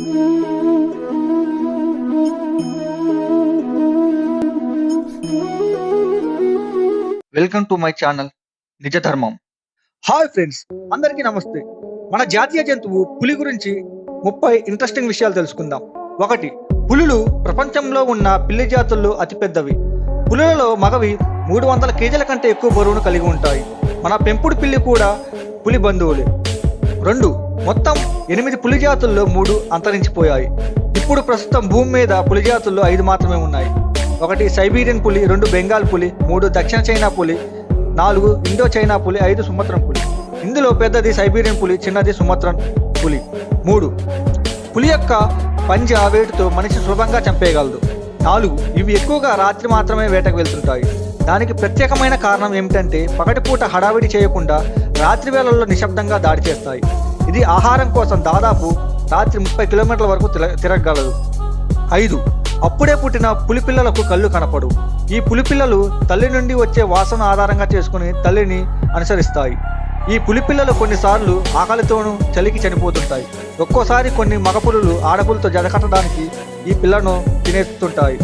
Welcome to my channel నిజ ధర్మం hi friends అందరికీ నమస్తే. మన జాతీయ జంతువు పులి గురించి ముప్పై ఇంట్రెస్టింగ్ విషయాలు తెలుసుకుందాం. ఒకటి పులులు ప్రపంచంలో ఉన్న పిల్లి జాతుల్లో అతిపెద్దవి. పులులలో మగవి మూడు వందల కేజీల కంటే ఎక్కువ బరువును కలిగి ఉంటాయి. మన పెంపుడు పిల్లి కూడా పులి బంధువులే. రెండు మొత్తం ఎనిమిది పులి జాతుల్లో మూడు అంతరించిపోయాయి. ఇప్పుడు ప్రస్తుతం భూమి మీద పులి జాతుల్లో ఐదు మాత్రమే ఉన్నాయి. ఒకటి సైబీరియన్ పులి రెండు బెంగాల్ పులి మూడు దక్షిణ చైనా పులి నాలుగు ఇండో చైనా పులి ఐదు సుమత్రం పులి. ఇందులో పెద్దది సైబీరియన్ పులి చిన్నది సుమత్రం పులి. మూడు. పులి యొక్క పంజా వేటుతో మనిషి సులభంగా చంపేయగలదు. నాలుగు. ఇవి ఎక్కువగా రాత్రి మాత్రమే వేటకు వెళ్తుంటాయి. దానికి ప్రత్యేకమైన కారణం ఏమిటంటే పగటిపూట హడావిడి చేయకుండా రాత్రి వేళల్లో నిశ్శబ్దంగా దాడి చేస్తాయి. ఇది ఆహారం కోసం దాదాపు రాత్రి ముప్పై కిలోమీటర్ల వరకు తిరగగలదు. ఐదు అప్పుడే పుట్టిన పులిపిల్లలకు కళ్ళు కనపడు. ఈ పులిపిల్లలు తల్లి నుండి వచ్చే వాసన ఆధారంగా చేసుకుని తల్లిని అనుసరిస్తాయి. ఈ పులిపిల్లలు కొన్నిసార్లు ఆకలితోనూ చలికి చనిపోతుంటాయి. ఒక్కోసారి కొన్ని మగపులులు ఆడపులతో జడకట్టడానికి ఈ పిల్లను తినేస్తుంటాయి.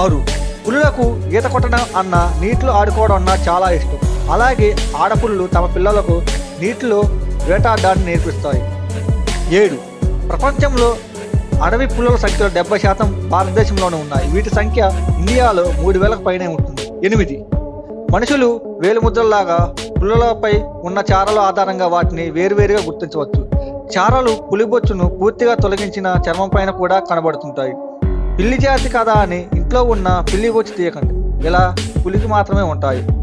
ఆరు పులులకు ఈత కొట్టడం అన్న నీటిలో ఆడుకోవడం అన్న చాలా ఇష్టం. అలాగే ఆడపుల్లు తమ పిల్లలకు నీటిలో వేటాడడాన్ని నేర్పిస్తాయి. ఏడు. ప్రపంచంలో అడవి పులుల సంఖ్యలో డెబ్బై శాతం భారతదేశంలోనే ఉన్నాయి. వీటి సంఖ్య ఇండియాలో మూడు వేలకు పైనే ఉంటుంది. ఎనిమిది. మనుషులు వేలుముద్రల్లాగా పులులపై ఉన్న చారల ఆధారంగా వాటిని వేరువేరుగా గుర్తించవచ్చు. చారలు పులిబొచ్చును పూర్తిగా తొలగించిన చర్మం పైన కూడా కనబడుతుంటాయి. పిల్లి జాతి కదా అని ఇంట్లో ఉన్న పిల్లి బొచ్చు తీయకండి. ఇలా పులికి మాత్రమే ఉంటాయి.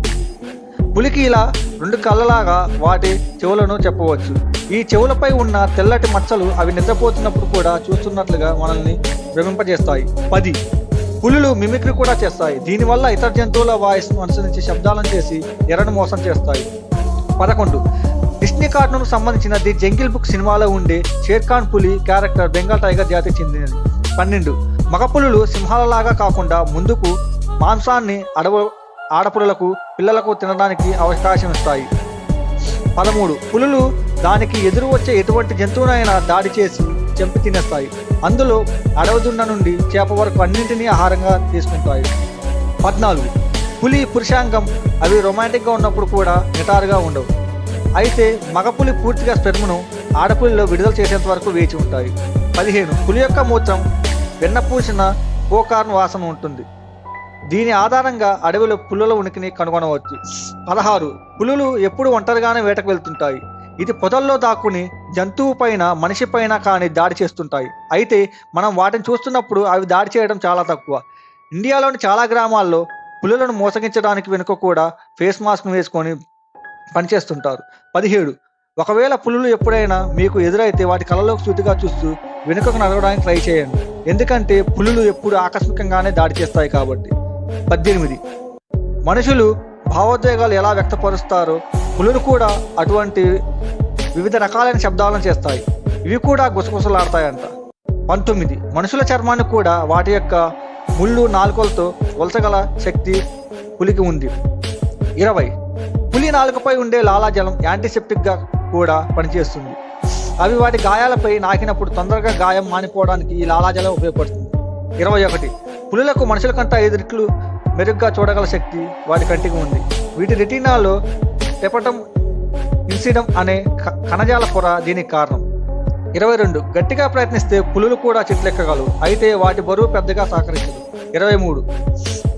పులికి ఇలా రెండు కళ్ళలాగా వాటి చెవులను చెప్పవచ్చు. ఈ చెవులపై ఉన్న తెల్లటి మచ్చలు అవి నిద్రపోతున్నప్పుడు కూడా చూస్తున్నట్లుగా మనల్ని భ్రమింపజేస్తాయి. పది. పులులు మిమిక్రీ కూడా చేస్తాయి. దీనివల్ల ఇతర జంతువుల వాయిస్ను అనుసరించి శబ్దాలను చేసి ఎర్రను మోసం చేస్తాయి. పదకొండు. డిస్నీ కార్టూన్కు సంబంధించిన ది జంగిల్ బుక్ సినిమాలో ఉండే షేర్ఖాన్ పులి క్యారెక్టర్ బెంగాల్ టైగర్ జాతికి చెందినది. పన్నెండు. మగపులులు సింహాలలాగా కాకుండా ముందుకు మాంసాన్ని అడవ ఆడపులులకు పిల్లలకు తినడానికి అవకాశం ఇస్తాయి. పదమూడు. పులులు దానికి ఎదురు వచ్చే ఎటువంటి జంతువునైనా దాడి చేసి చెంపి తినేస్తాయి. అందులో అడవదున్న నుండి చేప వరకు అన్నింటినీ ఆహారంగా తీసుకుంటాయి. పద్నాలుగు. పులి పురుషాంగం అవి రొమాంటిక్గా ఉన్నప్పుడు కూడా నిటారుగా ఉండవు. అయితే మగపులి పూర్తిగా స్పెర్మ్ను ఆడపులిలో విడుదల చేసేంత వరకు వేచి ఉంటాయి. పదిహేను. పులి యొక్క మూత్రం వెన్నపూసిన పోకార్న్ వాసన ఉంటుంది. దీని ఆధారంగా అడవిలో పులుల ఉనికిని కనుగొనవచ్చు. పదహారు పులులు ఎప్పుడు ఒంటరిగానే వేటకు వెళ్తుంటాయి. ఇది పొదల్లో దాక్కుని జంతువు పైన మనిషి పైన కానీ దాడి చేస్తుంటాయి. అయితే మనం వాటిని చూస్తున్నప్పుడు అవి దాడి చేయడం చాలా తక్కువ. ఇండియాలోని చాలా గ్రామాల్లో పులులను మోసగించడానికి వెనుక కూడా ఫేస్ మాస్క్ వేసుకొని పనిచేస్తుంటారు. పదిహేడు ఒకవేళ పులులు ఎప్పుడైనా మీకు ఎదురైతే వాటి కళ్ళలోకి సూటిగా చూస్తూ వెనుకకు నడవడానికి ట్రై చేయండి. ఎందుకంటే పులులు ఎప్పుడు ఆకస్మికంగానే దాడి చేస్తాయి కాబట్టి. పద్దెనిమిది. మనుషులు భావోద్వేగాలు ఎలా వ్యక్తపరుస్తారో పులులు కూడా అటువంటి వివిధ రకాలైన శబ్దాలను చేస్తాయి. ఇవి కూడా గుసగుసలాడతాయంట. పంతొమ్మిది. మనుషుల చర్మాన్ని కూడా వాటి యొక్క ముళ్ళు నాలుకలతో వలసగల శక్తి పులికి ఉంది. ఇరవై. పులి నాలుకపై ఉండే లాలాజలం యాంటీసెప్టిక్గా కూడా పనిచేస్తుంది. అవి వాటి గాయాలపై నాకినప్పుడు తొందరగా గాయం మానిపోవడానికి ఈ లాలాజలం ఉపయోగపడుతుంది. ఇరవై ఒకటి. పులులకు మనుషుల కంటే ఐదు రెట్లు మెరుగ్గా చూడగల శక్తి వాటి కంటికి ఉంది. వీటి రెటీనాలో టెపటం ఇన్సిడం అనే క- కణజాల పొర దీనికి కారణం. ఇరవై రెండు గట్టిగా ప్రయత్నిస్తే పులులు కూడా చెట్లెక్కగలవు. అయితే వాటి బరువు పెద్దగా సహకరించదు. ఇరవై మూడు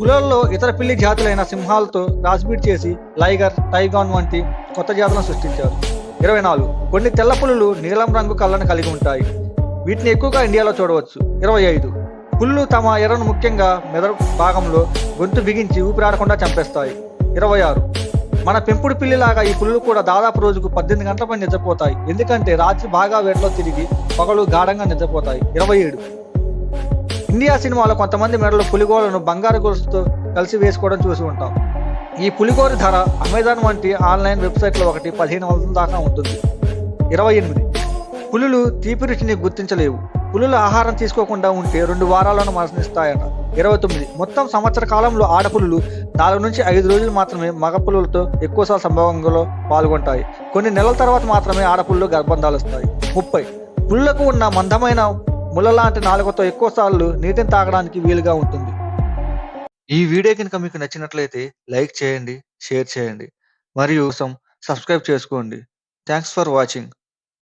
పులులలో ఇతర పిల్లి జాతులైన సింహాలతో రాస్బీట్ చేసి లైగర్ టైగాన్ వంటి కొత్త జాతులను సృష్టించారు. ఇరవై నాలుగు కొన్ని తెల్ల పులులు నీలం రంగు కళ్ళను కలిగి ఉంటాయి. వీటిని ఎక్కువగా ఇండియాలో చూడవచ్చు. ఇరవై ఐదు పులులు తమ ఎర్రను ముఖ్యంగా మెదడు భాగంలో గొంతు బిగించి ఊపిరాడకుండా చంపేస్తాయి. ఇరవై ఆరు మన పెంపుడు పిల్లిలాగా ఈ పులులు కూడా దాదాపు రోజుకు పద్దెనిమిది గంటల పైన నిద్రపోతాయి. ఎందుకంటే రాత్రి బాగా వేటలో తిరిగి పగలు గాఢంగా నిద్రపోతాయి. ఇరవై ఏడు ఇండియా సినిమాలో కొంతమంది మెడలో పులిగోలను బంగారు గొలుసుతో కలిసి వేసుకోవడం చూసి ఉంటాం. ఈ పులిగోరు ధర అమెజాన్ వంటి ఆన్లైన్ వెబ్సైట్లో ఒకటి పదిహేను వందల దాకా ఉంటుంది. ఇరవై ఎనిమిది. పులులు తీపి రుచిని గుర్తించలేవు. పులులు ఆహారం తీసుకోకుండా ఉంటే రెండు వారాలను మరణిస్తాయట. ఇరవై తొమ్మిది. మొత్తం సంవత్సర కాలంలో ఆడపులులు నాలుగు నుంచి ఐదు రోజులు మాత్రమే మగ పులులతో ఎక్కువసార్లు సంభవంలో పాల్గొంటాయి. కొన్ని నెలల తర్వాత మాత్రమే ఆడపుల్లు గర్భంధాలు వస్తాయి. ముప్పై. పులులకు ఉన్న మందమైన ముళ్ళ లాంటి నాలుగుతో ఎక్కువసార్లు నీటిని తాగడానికి వీలుగా ఉంటుంది. ఈ వీడియో కనుక మీకు నచ్చినట్లయితే లైక్ చేయండి షేర్ చేయండి మరియు సబ్స్క్రైబ్ చేసుకోండి. Thanks for watching.